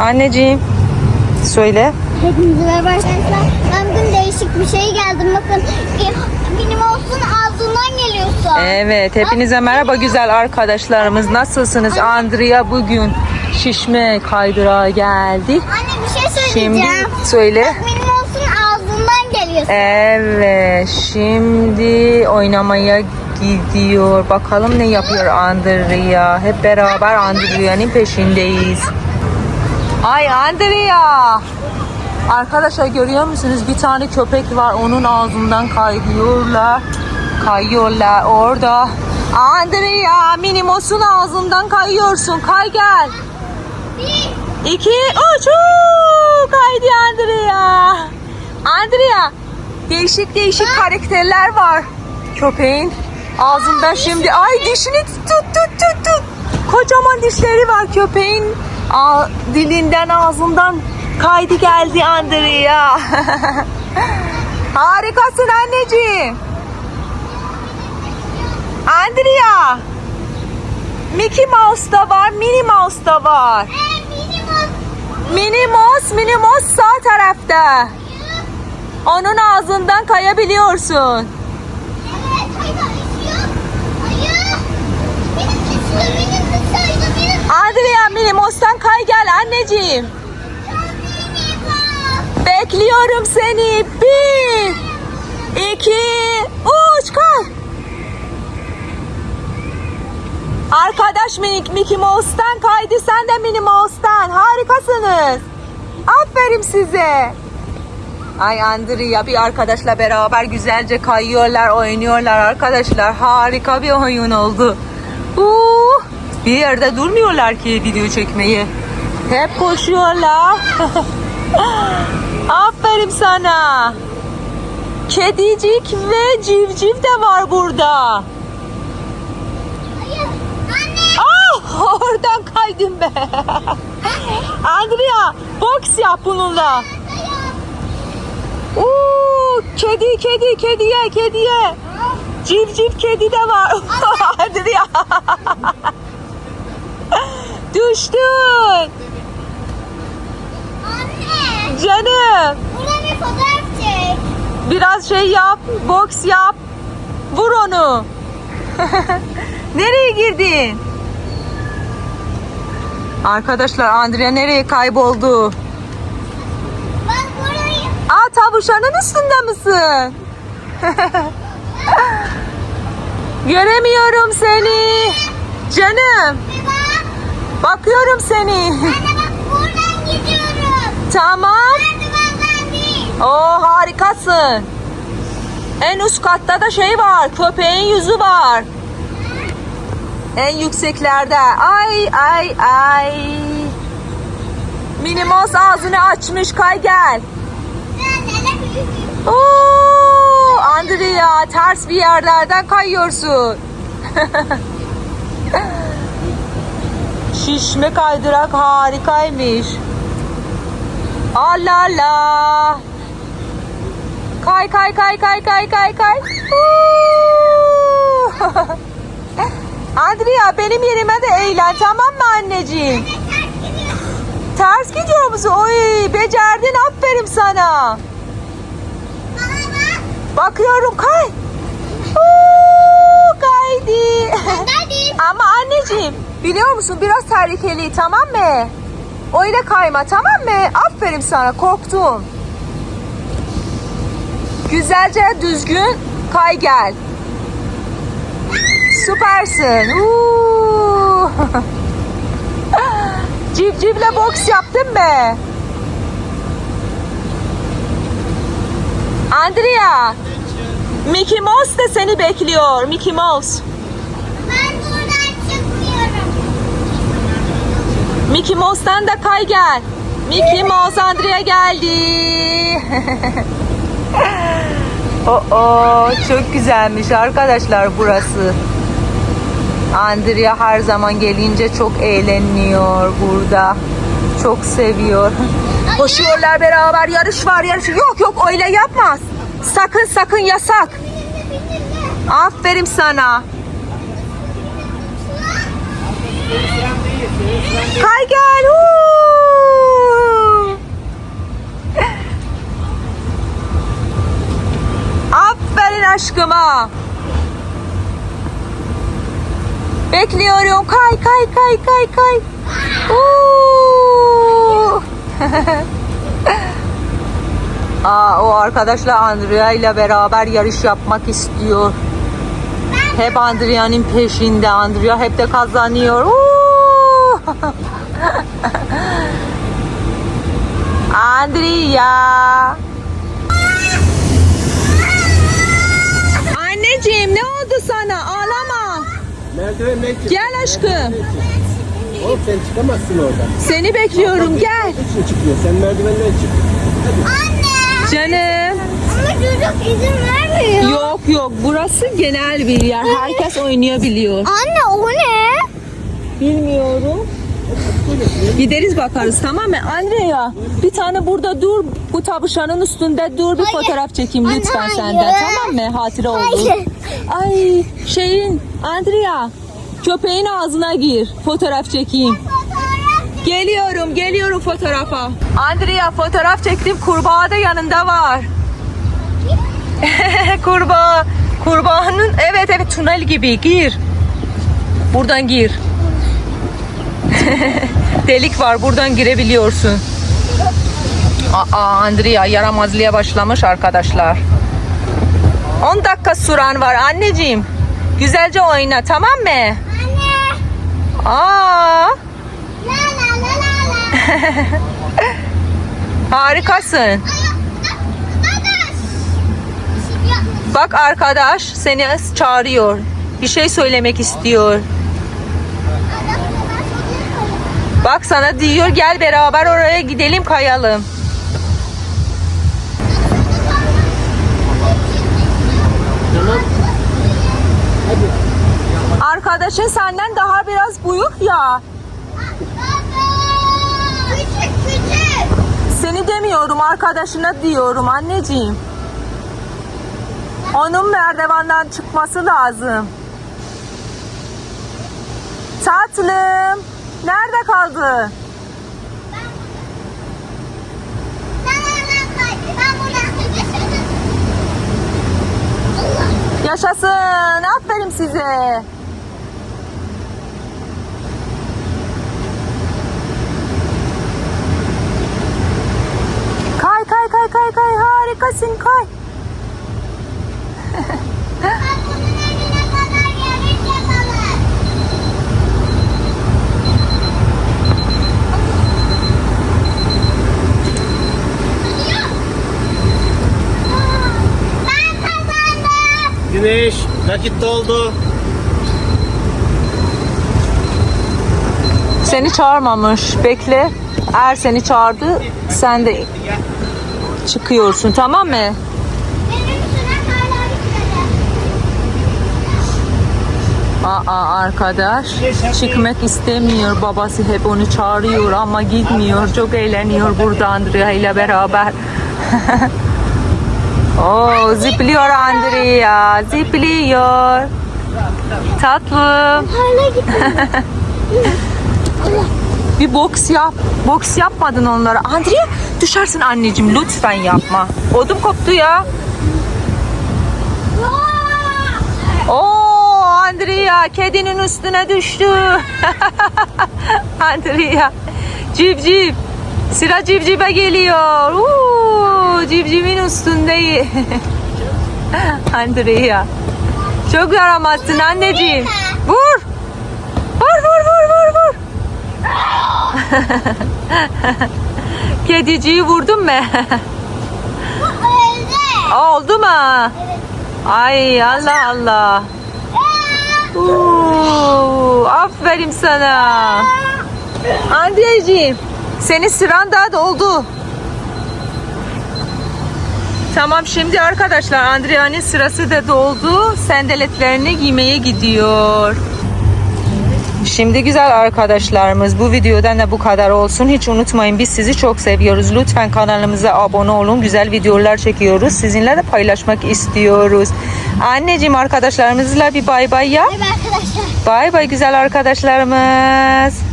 Anneciğim söyle. Hepinize merhaba arkadaşlar. Ben bugün değişik bir şey geldim. Bakın benim olsun ağzından geliyorsun. Evet hepinize merhaba güzel arkadaşlarımız. Nasılsınız? Andrea bugün şişme kaydırağa geldi. Anne bir şey Şimdi söyleyeceğim. söyle. Bak benim olsun ağzından geliyorsun. Evet şimdi oynamaya gidiyor. Bakalım ne yapıyor Andrea. Hep beraber Andrea'nın peşindeyiz. Ay Andrea. Arkadaşlar görüyor musunuz? Bir tane köpek var. Onun ağzından kayıyorlar. Kayıyorlar orada. Andrea Minimos'un ağzından kayıyorsun. Kay gel. Bir, İki, üç. Uuu, Kaydı Andrea. Andrea, değişik değişik karakterler var. Köpeğin ağzından şimdi. Ay dişini tut tut tut. tut. Kocaman dişleri var köpeğin. Aa, dilinden ağzından kaydı geldi Andrea. Harikasın anneciğim. Andrea. Mickey Mouse da var, Minnie Mouse da var. e, minimum. Minimos, Minimos sağ tarafta. Onun ağzından kayabiliyorsun. Evet, hayır, üşüyor. Hayır. Benim üşüyor, benim üşüyor, benim Adria Minimos'tan kay gel anneciğim. Bekliyorum seni. Bir, iki, üç kay. Arkadaş minik Mickey Mouse'tan kaydı. Sen de Minnie Mouse'tan. Harikasınız. Aferin size. Ay Andrea bir arkadaşla beraber güzelce kayıyorlar, oynuyorlar arkadaşlar. Harika bir oyun oldu. Uh, bir yerde durmuyorlar ki video çekmeyi. Hep koşuyorlar. Aferin sana. Kedicik ve civciv de var burada. Hayır, anne. Ah oradan kaydım be. Andrea boks yap bununla. Oo, kedi kedi kediye kediye. Civciv kedi de var. Andrea. Düştün. Anne. Canım. Burada bir fotoğraf çek. Biraz şey yap. Boks yap. Vur onu. Nereye girdin? Arkadaşlar Andrea nereye kayboldu? Ben burayı. Aa tavşanın üstünde misin? Göremiyorum seni. Canım. Bir. Bakıyorum seni. Anne bak buradan gidiyorum. tamam. Merdivenden değil. Oo harikasın. En üst katta da şey var. Köpeğin yüzü var. En yükseklerde. Ay ay ay. Minimos ağzını açmış. Kay gel. Oo, Andrea ters bir yerlerden kayıyorsun. Şişme kaydırak harikaymış. Allah Allah. Kay kay kay kay kay kay kay. Andrea benim yerime de eğlen tamam mı anneciğim? Ters gidiyor. Musun? Oy becerdin aferin sana. Bakıyorum kay. Oo, kaydı. Ama anneciğim biliyor musun biraz tehlikeli tamam mı? Öyle kayma tamam mı? Aferin sana korktum. Güzelce düzgün kay gel. Süpersin. Civcivle boks yaptın mı? Andrea. Mickey Mouse de seni bekliyor. Mickey Mouse. Ben buradan çıkmıyorum. Mickey Mouse'dan da kay gel. Mickey Mouse Andrea geldi. Oo, çok güzelmiş arkadaşlar burası. Andrea her zaman gelince çok eğleniyor burada. Çok seviyor. Koşuyorlar beraber yarış var yarış. Yok yok öyle yapmaz. Sakın sakın yasak. Aferin sana. Kay aşkıma. Bekliyorum. Kay kay kay kay kay. Aa, o arkadaşla Andrea ile beraber yarış yapmak istiyor. Hep Andrea'nın peşinde. Andrea hep de kazanıyor. Andrea. Anneciğim ne oldu sana? Ağlama. Merdivenden çık. Gel aşkım. Oğlum sen çıkamazsın oradan. Seni bekliyorum gel. Üçün çıkıyor. Sen merdivenden çık. Anne. Canım. Ama çocuk izin vermiyor. Yok yok burası genel bir yer. Herkes oynayabiliyor. Anne o ne? Bilmiyorum. Gideriz bakarız tamam mı? Andrea bir tane burada dur. Bu tabuşanın üstünde dur bir Hayır. fotoğraf çekeyim Anne, lütfen hayır. senden tamam mı? Hatıra olur. Hayır. Ay şeyin Andrea köpeğin ağzına gir. Fotoğraf çekeyim. Geliyorum, geliyorum fotoğrafa. Andrea fotoğraf çektim. Kurbağa da yanında var. Kurbağa. Kurbağanın evet evet tünel gibi gir. Buradan gir. Delik var buradan girebiliyorsun. Aa Andrea yaramazlığa başlamış arkadaşlar. 10 dakika süren var anneciğim. Güzelce oyna tamam mı? Anne. Aa La la la la la. harikasın. Bak arkadaş seni çağırıyor. Bir şey söylemek istiyor. Bak sana diyor gel beraber oraya gidelim kayalım. Arkadaşın senden daha biraz büyük ya. Küçük küçük. Seni demiyorum arkadaşına diyorum anneciğim. Onun merdivenden çıkması lazım. Tatlım. Nerede kaldı? Yaşasın. Aferin size. Kay kay kay kay kay harikasın kay. Ben bunun önüne kadar yarış yapalım. Ben kazandım. Güneş. Vakit doldu. Seni çağırmamış. Bekle. Eğer seni çağırdı sen de çıkıyorsun tamam mı? Aa arkadaş çıkmak istemiyor. Babası hep onu çağırıyor ama gitmiyor. Çok eğleniyor burada Andrea ile beraber. Oo zıplıyor Andrea. Zıplıyor. Tatlım. Bir boks yap. Boks yapmadın onlara. Andrea düşersin anneciğim lütfen yapma. Odum koptu ya. Oo Andrea kedinin üstüne düştü. Andrea civciv. Sıra civcive geliyor. Oo, civcivin üstünde. Andrea. Çok yaramazsın anneciğim. Vur. Vur vur vur vur vur. Kediciyi vurdun mu? Öldü. Oldu mu? Ay Allah Allah. Oo, aferin sana. Andreciğim, senin sıran daha doldu. Tamam şimdi arkadaşlar Andrea'nın sırası da doldu. Sendeletlerini giymeye gidiyor. Şimdi güzel arkadaşlarımız bu videodan da bu kadar olsun. Hiç unutmayın biz sizi çok seviyoruz. Lütfen kanalımıza abone olun. Güzel videolar çekiyoruz. Sizinle de paylaşmak istiyoruz. Anneciğim arkadaşlarımızla bir bay bay yap. Merhaba arkadaşlar. Bay bay güzel arkadaşlarımız.